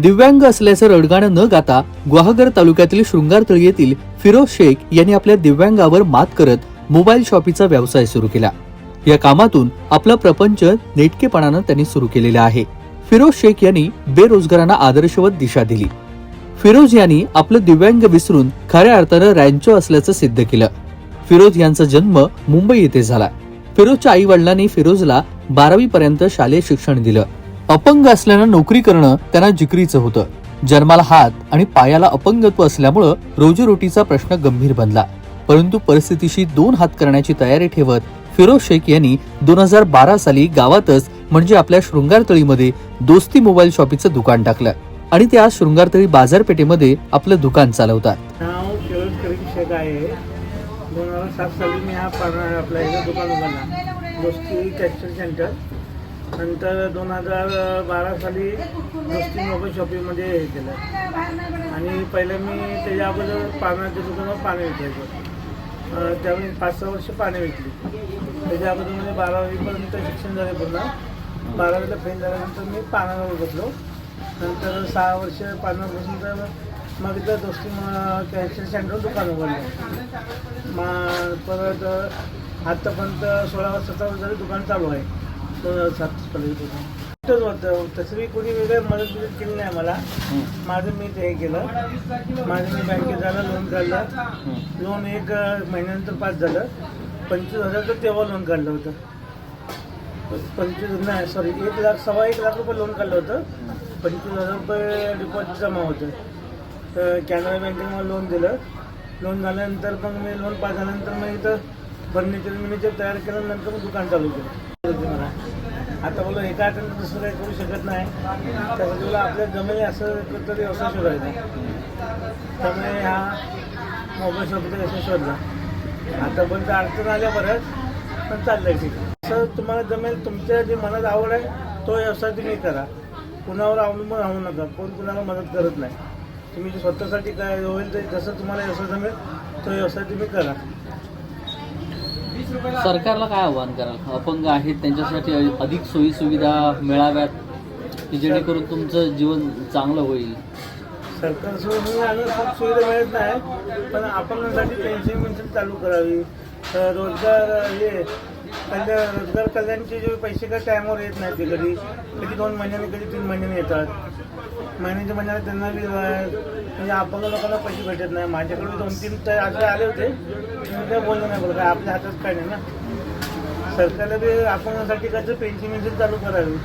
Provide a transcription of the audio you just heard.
दिव्यांग असल्याचं रडगाणं न गाता ग्वाहगर तालुक्यातील शृंगारतळी येथील फिरोज शेख यांनी आपल्या दिव्यांगावर मात करत मोबाईल शॉपीचा व्यवसाय सुरू केला. या कामातून आपला प्रपंच नेटकेपणानं त्यांनी सुरू केलेला आहे. फिरोज शेख यांनी बेरोजगारांना आदर्शवत दिशा दिली. फिरोज यांनी आपलं दिव्यांग विसरून खऱ्या अर्थानं रँचो असल्याचं सिद्ध केलं. फिरोज यांचा जन्म मुंबई येथे झाला. फिरोजच्या आई वडिलांनी फिरोजला बारावी पर्यंत शालेय शिक्षण दिलं. अपंग असल्यानं नोकरी करणं त्यांना जिकरीचं होतं. जन्माला हात आणि पायाला अपंगत्व असल्यामुळं रोजीरोटीचा प्रश्न गंभीर बनला. परंतु परिस्थितीशी दोन हात करण्याची तयारी ठेवत फिरोज शेख यांनी दोन हजार बारा साली गावातच म्हणजे आपल्या शृंगारतळीमध्ये दोस्ती मोबाईल शॉपीचं दुकान टाकलं आणि ते आज शृंगारतळी बाजारपेठेमध्ये आपलं दुकान चालवतात. दोन हजार सात साली मी हा आपल्या दुकान दोस्ती कॅप्चर सेंटर. नंतर दोन हजार बारा साली दोस्ती मोबाईल शॉपिंगमध्ये हे केलं. आणि पहिले मी त्याच्या अगोदर पाण्याच्या दुकानावर पाणी विकायचो. त्यावेळी पाच सहा वर्ष पाणी विकली. त्याच्या अगोदर म्हणजे बारावीपर्यंत शिक्षण झाले पूर्ण. बारावीला फेल झाल्यानंतर मी पानावर बसलो. नंतर सहा वर्ष पानावर बसून तर मग इथं दोस्ती कॅन्सर सेंटर दुकान उघडलं. मग परत आत्तापर्यंत सोळा वर्षाचा जरी दुकान चालू आहे. दोन हजार सात होतं. तसं मी कोणी वेगळं मदत बिदत केली नाही मला माझं मी ते हे केलं. माझं मी बँकेत झालं लोन काढलं. लोन एक महिन्यानंतर पास झालं. पंचवीस हजारचं तेव्हा लोन काढलं होतं. पंचवीस नाही सॉरी एक लाख सव्वा एक लाख रुपये लोन काढलं होतं. पंचवीस हजार रुपये डिपॉझिट जमा होतं. तर कॅनरा बँकेने मला लोन दिलं. लोन झाल्यानंतर मग मी लोन पास झाल्यानंतर मग इथं फर्निचर मिनिचर तयार केल्यानंतर मग दुकान चालू केलं. आता बोला एका हाताने दुसरं काही करू शकत नाही. त्यासाठी तुला आपल्या जमेल असं तरी व्यवसाय शोधायचं त्यामुळे हा मोबाईल शॉपचा असं शोधला. आतापर्यंत अडचण आल्या बऱ्याच पण चाललंय ठीक. असं तुम्हाला जमेल तुमच्या जे मनात आवड आहे तो व्यवसाय तुम्ही करा. कुणावर अवलंबून राहू नका. कोण कुणाला मदत करत नाही. तुम्ही जे स्वतःसाठी काय होईल ते जसं तुम्हाला व्यवसाय जमेल तो व्यवसाय तुम्ही करा. सरकारला काय आव्हान कराल? अपंग आहेत त्यांच्यासाठी अधिक सोयी सुविधा मिळाव्यात की जेणेकरून तुमचं जीवन चांगलं होईल? सरकार खूप सुविधा मिळत नाही पण अपंगांसाठी पेन्शन पेन्शन चालू करावी. रोजगार हे कल्याण रोजगार कल्याणचे जे पैसे काय टायमावर येत नाहीत ते कधी? कधी दोन महिन्याने कधी तीन महिन्याने येतात. महिन्याच्या महिन्याला त्यांना बी म्हणजे अपंग लोकांना पैसे भेटत नाही. माझ्याकडे दोन तीन तर आले होते? मी काय बोललं नाही बोल काय आपल्या हातात काय नाही ना? सरकारला बी अपंगासाठी कसं पेन्शन वेन्शन चालू करावी?